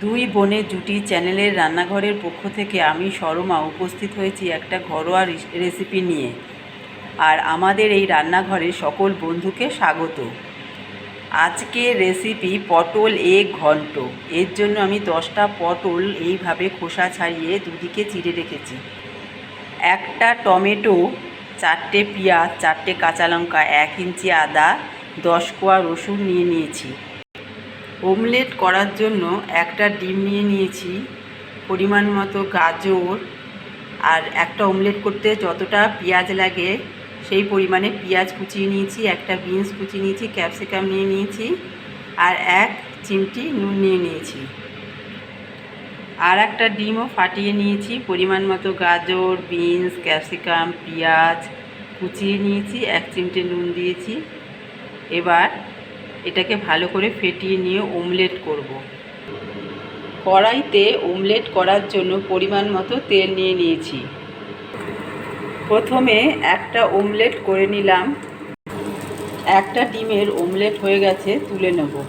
দুই বোনের জুটি চ্যানেলের রান্নাঘরের পক্ষ থেকে আমি সরমা উপস্থিত হয়েছি একটা ঘরোয়া রিস- রেসিপি নিয়ে। আর আমাদের এই রান্নাঘরে সকল বন্ধুকে স্বাগত। আজকের রেসিপি পটল এগ ঘন্ট। এর জন্য আমি দশটা পটল এইভাবে খোসা ছাড়িয়ে দুদিকে চিড়ে রেখেছি। একটা টমেটো, চারটে পেঁয়াজ, চারটে কাঁচা লঙ্কা, এক ইঞ্চি আদা, দশ কোয়া রসুন নিয়ে নিয়েছি। ওমলেট করার জন্য একটা ডিম নিয়ে নিয়েছি, পরিমাণ মতো গাজর আর একটা ওমলেট করতে যতটা পেঁয়াজ লাগে, সেই পরিমাণে পেঁয়াজ কুচিয়ে নিয়েছি, একটা বিনস কুচিয়ে নিয়েছি, ক্যাপসিকাম নিয়ে নিয়েছি আর এক চিমটি নুন নিয়ে নিয়েছি। আর একটা ডিমও ফাটিয়ে নিয়েছি, পরিমাণ মতো গাজর, বিনস, ক্যাপসিকাম, পেঁয়াজ কুচিয়ে নিয়েছি, এক চিমটে নুন দিয়েছি। এবার এটাকে ভালো করে ফেটিয়ে নিয়ে ওমলেট করব। কড়াইতে ওমলেট করার জন্য পরিমাণ মতো তেল নিয়ে নিয়েছি। প্রথমে একটা ওমলেট করে নিলাম। একটা ডিমের ওমলেট হয়ে গেছে, তুলে নেব।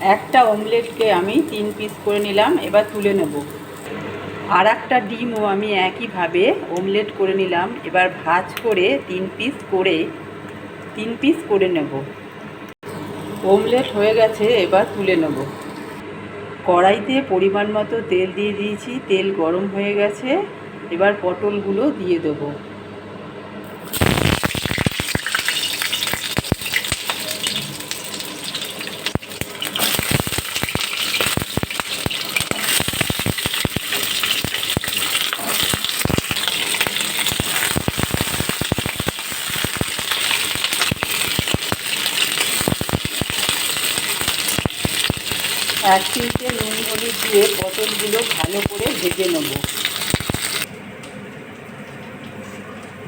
একটা ওমলেটকে আমি তিন পিস করে নিলাম, এবার তুলে নেব। আর একটা ডিমও আমি একইভাবে ওমলেট করে নিলাম, এবার ভাজ করে তিন পিস করে, তিন পিস করে নেব। ওমলেট হয়ে গেছে, এবার তুলে নেব। কড়াইতে পরিমাণ মতো তেল দিয়ে দিয়েছি, তেল গরম হয়ে গেছে, এবার পটলগুলো দিয়ে দেবো। এক চিমটে নুন হলুদ দিয়ে পটলগুলো ভালো করে ভেজে নেব।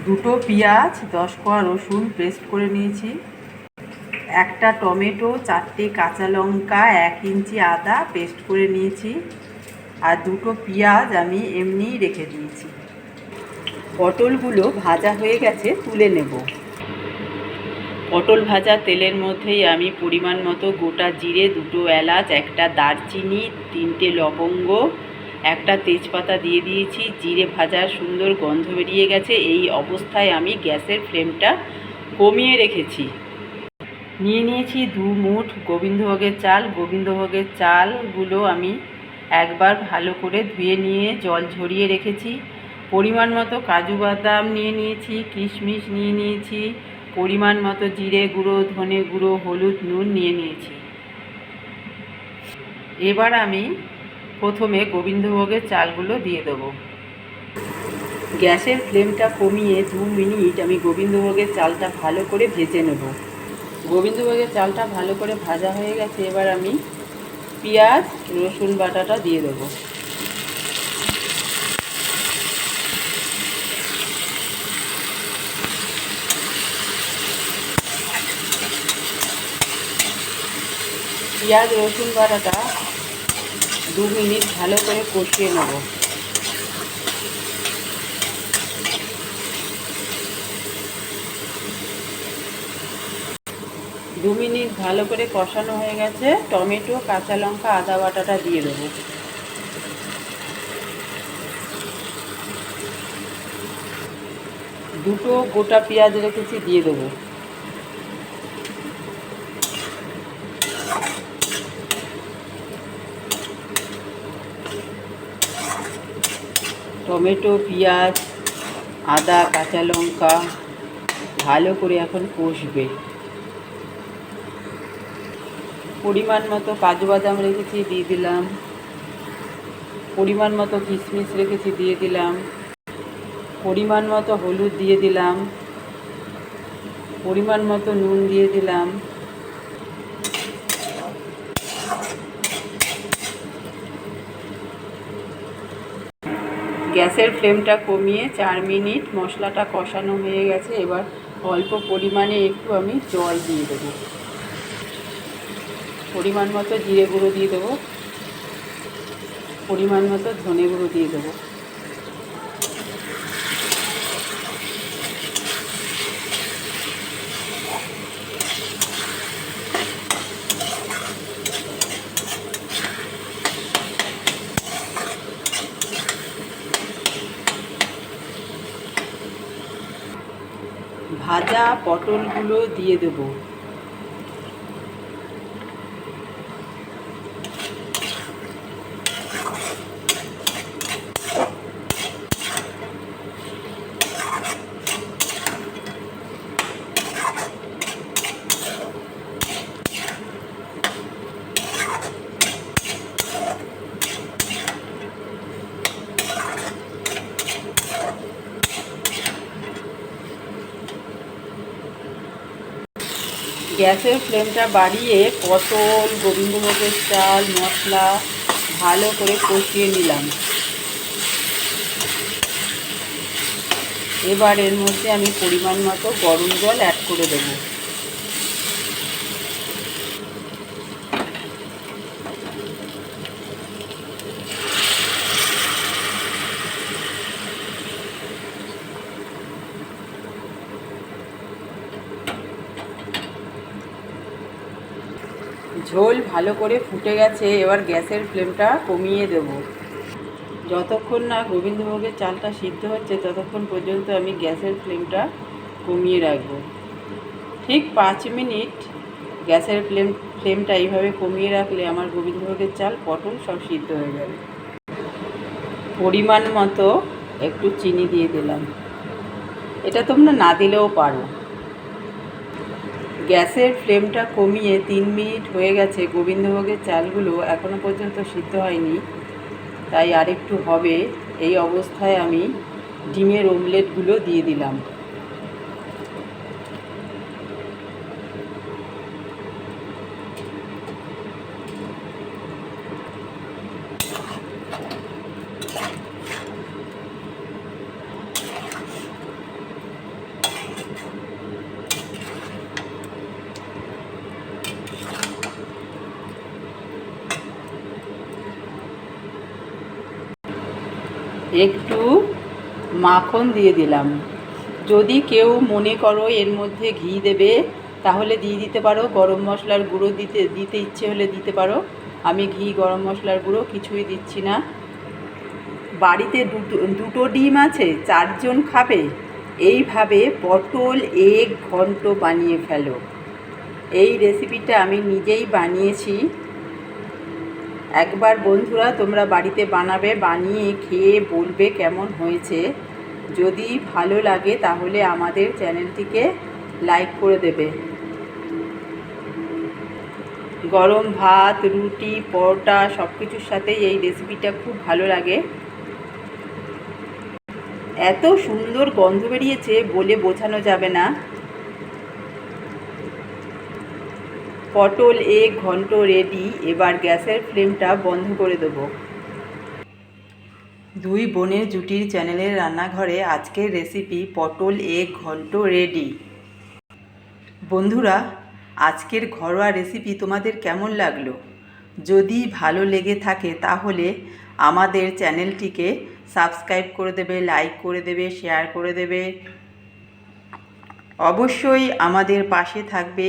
দুটো পেঁয়াজ, দশ কোয়া রসুন পেস্ট করে নিয়েছি। একটা টমেটো, চারটে কাঁচা লঙ্কা, এক ইঞ্চি আদা পেস্ট করে নিয়েছি। আর দুটো পেঁয়াজ আমি এমনিই রেখে দিয়েছি। পটলগুলো ভাজা হয়ে গেছে তুলে নেব। পটল ভাজা তেলের মধ্যেই আমি পরিমাণ মতো গোটা জিরে, দুটো এলাচ, একটা দারচিনি, তিনটে লবঙ্গ, একটা তেজপাতা দিয়ে দিয়েছি। জিরে ভাজার সুন্দর গন্ধ বেরিয়ে গেছে। এই অবস্থায় আমি গ্যাসের ফ্লেমটা কমিয়ে রেখেছি। নিয়ে নিয়েছি দু মুঠ গোবিন্দভোগের চাল। গোবিন্দভোগের চালগুলো আমি একবার ভালো করে ধুয়ে নিয়ে জল ঝরিয়ে রেখেছি। পরিমাণ মতো কাজু বাদাম নিয়ে নিয়েছি, কিশমিশ নিয়ে নিয়েছি পরিমাণ মতো জিরে গুঁড়ো, ধনে গুঁড়ো, হলুদ, নুন নিয়ে নিয়েছি। এবার আমি প্রথমে গোবিন্দভোগের চালগুলো দিয়ে দেবো। গ্যাসের ফ্লেমটা কমিয়ে দু মিনিট আমি গোবিন্দভোগের চালটা ভালো করে ভেজে নেব। গোবিন্দভোগের চালটা ভালো করে ভাজা হয়ে গেছে, এবার আমি পেঁয়াজ, রসুন বাটাটা দিয়ে দেবো। পেঁয়াজ, রসুন বাটাটা দু মিনিট ভালো করে কষিয়ে নেব। দু মিনিট ভালো করে কষানো হয়ে গেছে। টমেটো, কাঁচা লঙ্কা, আদা বাটাটা দিয়ে দেবো। দুটো গোটা পেঁয়াজ রেখেছি, দিয়ে দেবো। টমেটো, পেঁয়াজ, আদা, কাঁচা লঙ্কা ভালো করে এখন কষবে। পরিমাণ মতো কাজু বাদাম রেখেছি, দিয়ে দিলাম। পরিমাণ মতো কিশমিশ রেখেছি, দিয়ে দিলাম। পরিমাণ মতো হলুদ দিয়ে দিলাম। পরিমাণ মতো নুন দিয়ে দিলাম। গ্যাসের ফ্লেমটা কমিয়ে চার মিনিট মশলাটা কষানো হয়ে গেছে। এবার অল্প পরিমাণে একটু আমি জল দিয়ে দেবো। পরিমাণ মতো জিরে গুঁড়ো দিয়ে দেবো। পরিমাণ মতো ধনে গুঁড়ো দিয়ে দেবো। ভাজা পটলগুলো দিয়ে দেবো। গ্যাসের ফ্লেমটা বাড়িয়ে পটল, গোবিন্দভোগের চাল, মশলা ভালো করে কষিয়ে নিলাম। এবার এর মধ্যে আমি পরিমাণ মতো গরম জল অ্যাড করে দেবো। ঝোল ভালো করে ফুটে গেছে, এবার গ্যাসের ফ্লেমটা কমিয়ে দেব। যতক্ষণ না গোবিন্দভোগের চালটা সিদ্ধ হচ্ছে, ততক্ষণ পর্যন্ত আমি গ্যাসের ফ্লেমটা কমিয়ে রাখব। ঠিক পাঁচ মিনিট গ্যাসের ফ্লেম, ফ্লেমটা এইভাবে কমিয়ে রাখলে আমার গোবিন্দভোগের চাল, পটল সব সিদ্ধ হয়ে যাবে পরিমাণ মতো একটু চিনি দিয়ে দিলাম। এটা তোমরা না দিলেও পারো। গ্যাসের ফ্লেমটা কমিয়ে তিন মিনিট হয়ে গেছে। গোবিন্দভোগের চালগুলো এখনও পর্যন্ত সিদ্ধ হয়নি। তাই আরেকটু হবে। এই অবস্থায় আমি ডিমের ওমলেটগুলো দিয়ে দিলাম। একটু মাখন দিয়ে দিলাম। যদি কেউ মনে করো এর মধ্যে ঘি দেবে, তাহলে দিয়ে দিতে পারো। গরম মশলার গুঁড়ো দিতে দিতে ইচ্ছে হলে দিতে পারো। আমি ঘি, গরম মশলার গুঁড়ো কিছুই দিচ্ছি না। বাড়িতে দুটো দুটো ডিম আছে, চারজন খাবে। এইভাবে পটল এক ঘন্ট বানিয়ে ফেলো। এই রেসিপিটা আমি নিজেই বানিয়েছি। একবার বন্ধুরা তোমরা বাড়িতে বানাবে, বানিয়ে খেয়ে বলবে কেমন হয়েছে। যদি ভালো লাগে তাহলে আমাদের চ্যানেলটিকে লাইক করে দেবে। গরম ভাত, রুটি, পরোটা সব কিছুর সাথেই এই রেসিপিটা খুব ভালো লাগে। এত সুন্দর গন্ধ বেরিয়েছে বলে বোঝানো যাবে না। পটল এগ ঘন্ট রেডি এবার গ্যাসের ফ্লেমটা বন্ধ করে দেবো। দুই বোনের জুটির চ্যানেলের রান্নাঘরে আজকের রেসিপি পটল এগ ঘন্ট রেডি বন্ধুরা, আজকের ঘরোয়া রেসিপি তোমাদের কেমন লাগল? যদি ভালো লেগে থাকে তাহলে আমাদের চ্যানেলটিকে সাবস্ক্রাইব করে দেবে লাইক করে দেবে শেয়ার করে দেবে। অবশ্যই আমাদের পাশে থাকবে।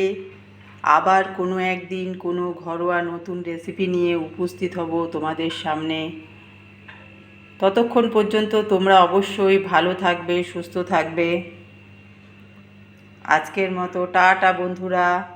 আবার কোনো একদিন কোনো ঘরোয়া নতুন রেসিপি নিয়ে উপস্থিত হব তোমাদের সামনে। ততক্ষণ পর্যন্ত তোমরা অবশ্যই ভালো থাকবে, সুস্থ থাকবে। আজকের মতো টাটা বন্ধুরা।